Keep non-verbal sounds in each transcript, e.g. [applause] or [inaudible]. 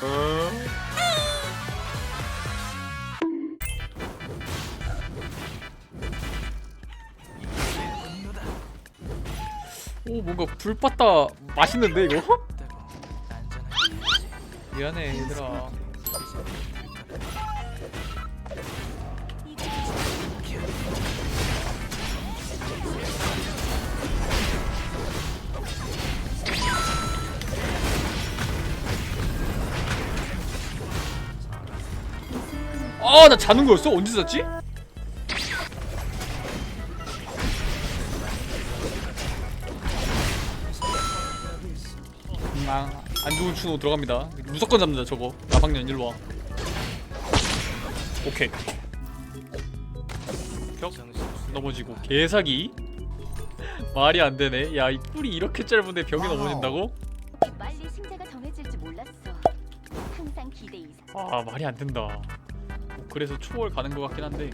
어? 오 뭔가 불빠다 맛있는데 이거? 미안해 얘들아 아 나 자는 거였어? 언제 잤지? 음, 아, 안 좋은 추노 들어갑니다. 무조건 잡는다 저거. 야방년 일로 와. 오케이. 벽 넘어지고 개사기. [laughs] 말이 안 되네. 야 이 뿔이 이렇게 짧은데 벽이 넘어진다고? 빨리 승자가 정해질지 몰랐어. 항상 기대 이상. 아 말이 안 된다. 그래서 초월 가는 것 같긴 한데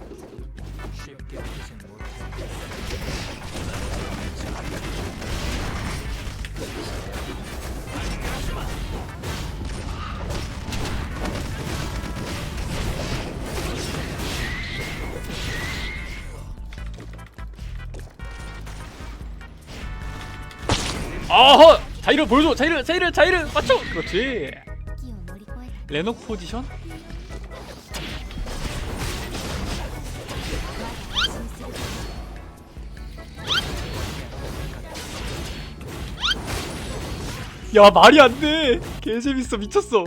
아허! 자이르 보여줘! 자이르! 자이르! 자이르! 맞춰! 그렇지 레녹 포지션? 야 말이 안 돼. 개 재밌어 미쳤어.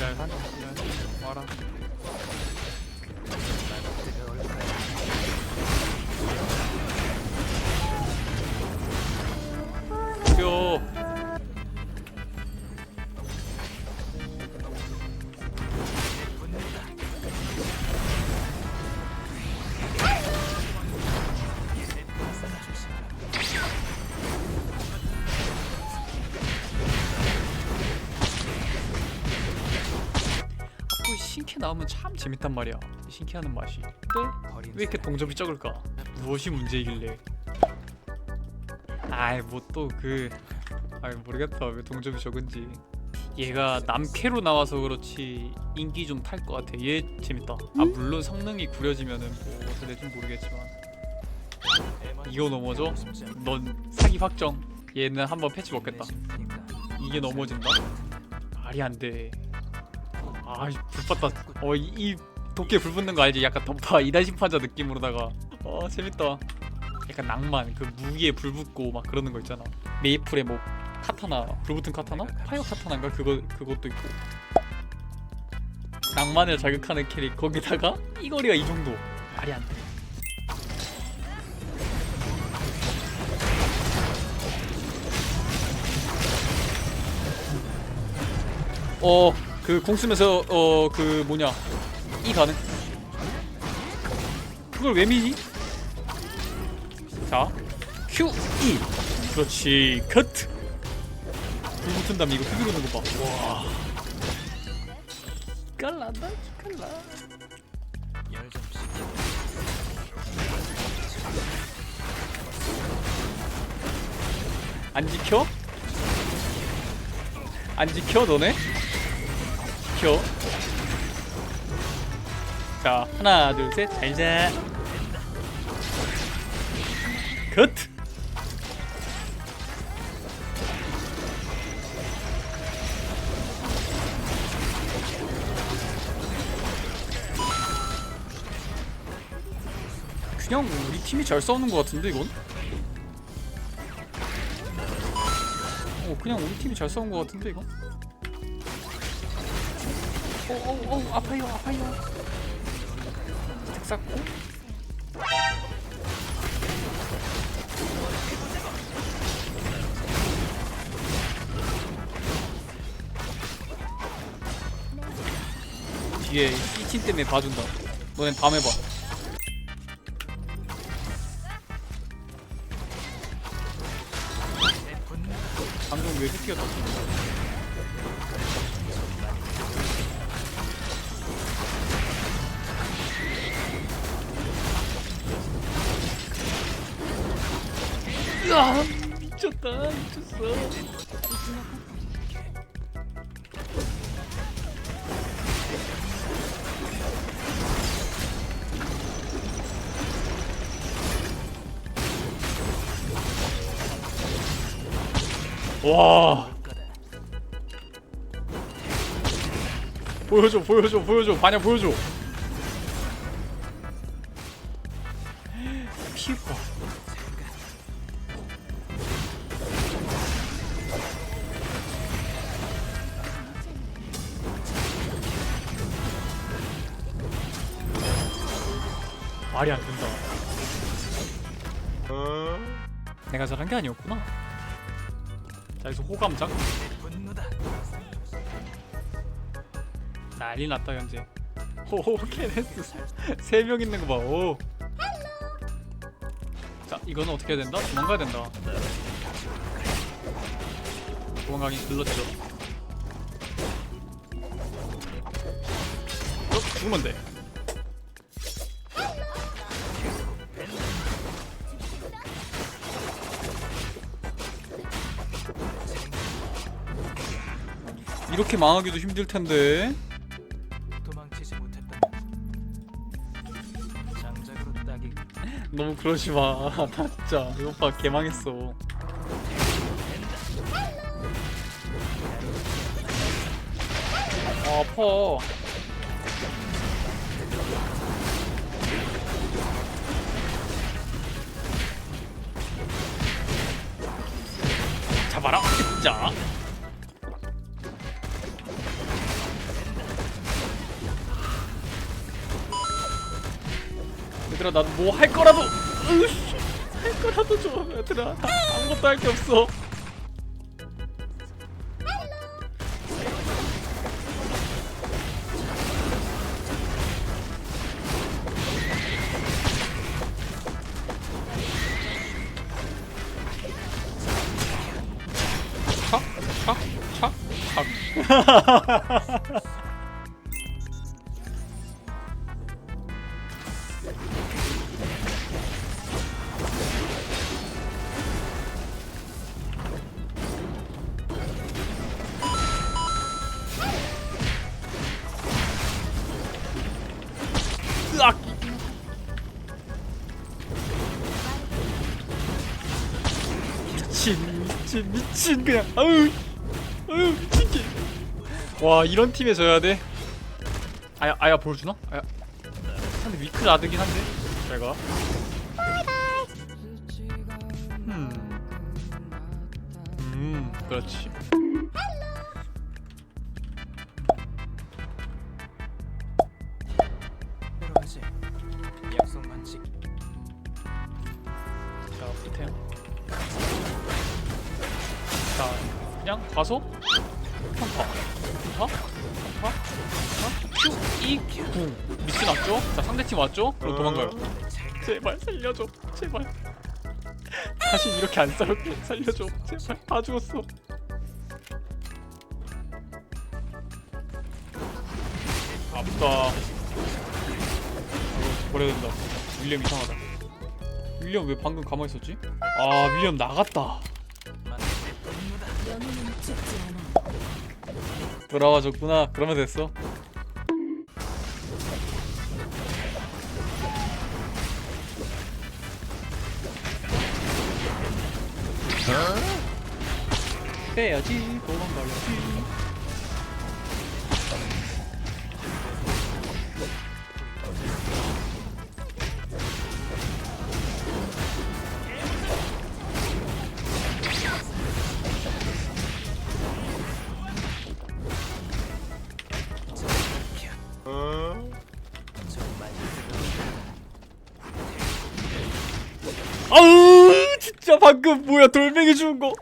야, 한, 야, 와라. 나오면 참 재밌단 말이야. 신캐하는 맛이. 근데 왜 이렇게 동접이 적을까? 무엇이 문제이길래? 아이 뭐 또 그 아이 모르겠다 왜 동접이 적은지 얘가 남캐로 나와서 그렇지 인기 좀 탈 것 같아 얘 재밌다 아 물론 성능이 구려지면은 뭐 어떻게 될지 모르겠지만 이거 넘어져? 넌 사기 확정 얘는 한번 패치 먹겠다 이게 넘어진다? 말이 안돼 아이 불봤다. 어이 이 도끼에 불 붙는 거 알지? 약간 던파 [laughs] 이단 심판자 느낌으로다가. 어 재밌다. 약간 낭만. 그 무기에 불 붙고 막 그러는 거 있잖아. 메이플에 뭐 카타나. 불 붙은 카타나? 파이어 카타나인가? 그거 그것도 있고. 낭만을 자극하는 캐릭. 거기다가 이 거리가 이 정도. 말이 안돼. 어 그공 쓰면서 어 그 뭐냐 이 가능 그걸 왜 미니? 자, Q E. 그렇지, 커트. 불 붙은 다음에 이거 휘두르는 거 봐. 와. 깔라다, 깔라. 안 지켜? 안 지켜, 너네? 지켜. 자, 하나, 둘, 셋, 잘 자. 커트. 그냥 우리 팀이 잘 싸우는 것 같은데 이건? 어 그냥 우리 팀이 잘 싸운 것 같은데 이건? 어어어 아파요 아파요. 탁 쌓고. 뒤에 이팀 때문에 봐준다. 너넨 밤에 봐. 방금 왜 새끼가 으 야 미쳤다 미쳤어. 와. 보여줘 보여줘 보여줘. 반야 보여줘. 피부. 말이 안 된다 내가 잘한 게 아니었구나 자 여기서 호감작 분노다. 난리 났다 현재 오 케네스 [laughs] 세 명 있는 거 봐. 오. 자 이거는 어떻게 해야 된다? 도망가야 된다. 도망가기 글렀죠. 어, 죽으면 돼. 이렇게 망하기도 힘들 텐데. 도망치지 못했다. 장작으로 딱이 너무 그러지 마. 나 진짜 이 오빠 개망했어. 아, 아파. 잡아라. 자. 얘들아 난뭐할 거라도. 으이씨, 할 거라도 줘 얘들아 나 아무것도 할 게 없어. 착, 착, 착, 착. 미친 미친 그냥. 아유 아유 미친 게와 이런 팀에 져야 돼? 아야 아야 보여주나? 아야. 근데 위크 라드긴 한데 잘가. 음. 음 그렇지. 약속만 지. 자 붙어요 자 그냥 가서 평타 평타 평타 평타? 큐이궁 미친 왔죠? 자 상대팀 왔죠? 그럼 도망가요. 제발 살려줘 제발. 다시 이렇게 안 싸울게. 살려줘 제발. 다 죽었어. 아프다. 이거 버려야 된다. 윌리엄 이상하다. 윌리엄 왜 방금 가만히 있었지? 아 윌리엄 나갔다 돌아와줬구나. 그러면 됐어. 빼야지 도 아우 진짜 방금 뭐야 돌멩이 주운 거.